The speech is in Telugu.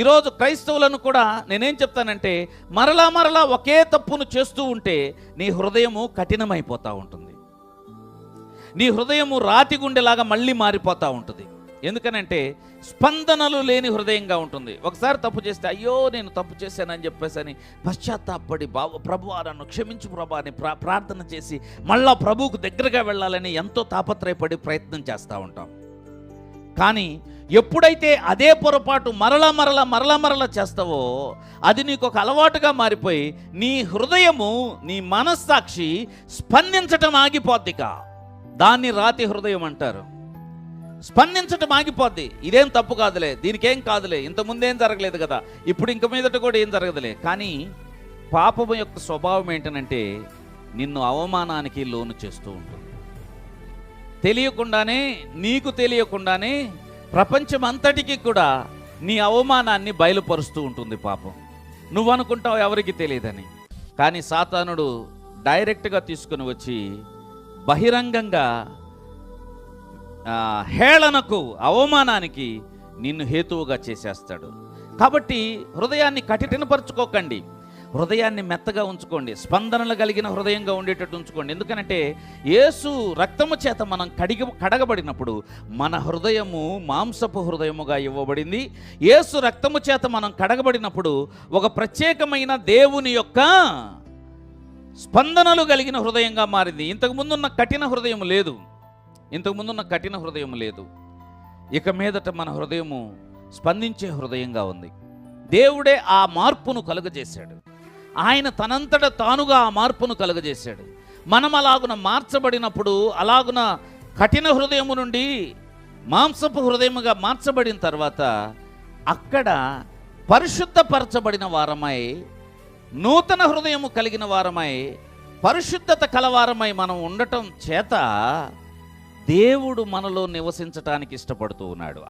ఈరోజు క్రైస్తవులను కూడా నేనేం చెప్తానంటే మరలా మరలా ఒకే తప్పును చేస్తూ ఉంటే నీ హృదయము కఠినమైపోతూ ఉంటుంది. నీ హృదయము రాతి గుండెలాగా మళ్ళీ మారిపోతూ ఉంటుంది. ఎందుకనంటే స్పందనలు లేని హృదయంగా ఉంటుంది. ఒకసారి తప్పు చేస్తే అయ్యో నేను తప్పు చేశానని చెప్పేసి అని పశ్చాత్తాపడి బాబు ప్రభు నన్ను క్షమించు ప్రభు అని ప్రా ప్రార్థన చేసి మళ్ళా ప్రభువుకు దగ్గరగా వెళ్ళాలని ఎంతో తాపత్రయపడి ప్రయత్నం చేస్తూ ఉంటాం. కానీ ఎప్పుడైతే అదే పొరపాటు మరల మరల మరల మరల చేస్తావో అది నీకు ఒక అలవాటుగా మారిపోయి నీ హృదయము నీ మనస్సాక్షి స్పందించటం ఆగిపోద్దిక. దాన్ని రాతి హృదయం అంటారు. స్పందించటం ఆగిపోద్ది. ఇదేం తప్పు కాదులే దీనికేం కాదులే ఇంత ముందేం జరగలేదు కదా ఇప్పుడు ఇంక మీదట కూడా ఏం జరగదులే. కానీ పాపము యొక్క స్వభావం ఏంటనంటే నిన్ను అవమానానికి లోను చేస్తూ ఉంటుంది. తెలియకుండానే నీకు తెలియకుండానే ప్రపంచం అంతటికి కూడా నీ అవమానాన్ని బయలుపరుస్తూ ఉంటుంది పాపం. నువ్వు అనుకుంటావు ఎవరికి తెలియదని. కానీ సాతానుడు డైరెక్ట్గా తీసుకుని వచ్చి బహిరంగంగా హేళనకు అవమానానికి నిన్ను హేతువుగా చేసేస్తాడు. కాబట్టి హృదయాన్ని కఠినపరచుకోకండి. హృదయాన్ని మెత్తగా ఉంచుకోండి. స్పందనలు కలిగిన హృదయంగా ఉండేటట్టు ఉంచుకోండి. ఎందుకనంటే యేసు రక్తము చేత మనం కడిగి కడగబడినప్పుడు మన హృదయము మాంసపు హృదయముగా ఇవ్వబడింది. యేసు రక్తము చేత మనం కడగబడినప్పుడు ఒక ప్రత్యేకమైన దేవుని యొక్క స్పందనలు కలిగిన హృదయంగా మారింది. ఇంతకు ముందున్న కఠిన హృదయం లేదు. ఇంతకు ముందున్న కఠిన హృదయం లేదు. ఇక మీదట మన హృదయము స్పందించే హృదయంగా ఉంది. దేవుడే ఆ మార్పును కలుగజేశాడు. ఆయన తనంతట తానుగా ఆ మార్పును కలుగజేశాడు. మనం అలాగున మార్చబడినప్పుడు అలాగున కఠిన హృదయము నుండి మాంసపు హృదయముగా మార్చబడిన తర్వాత అక్కడ పరిశుద్ధపరచబడిన వారమై నూతన హృదయము కలిగిన వారమై పరిశుద్ధత కలవారమై మనం ఉండటం చేత దేవుడు మనలో నివసించటానికి ఇష్టపడుతూ ఉన్నాడు.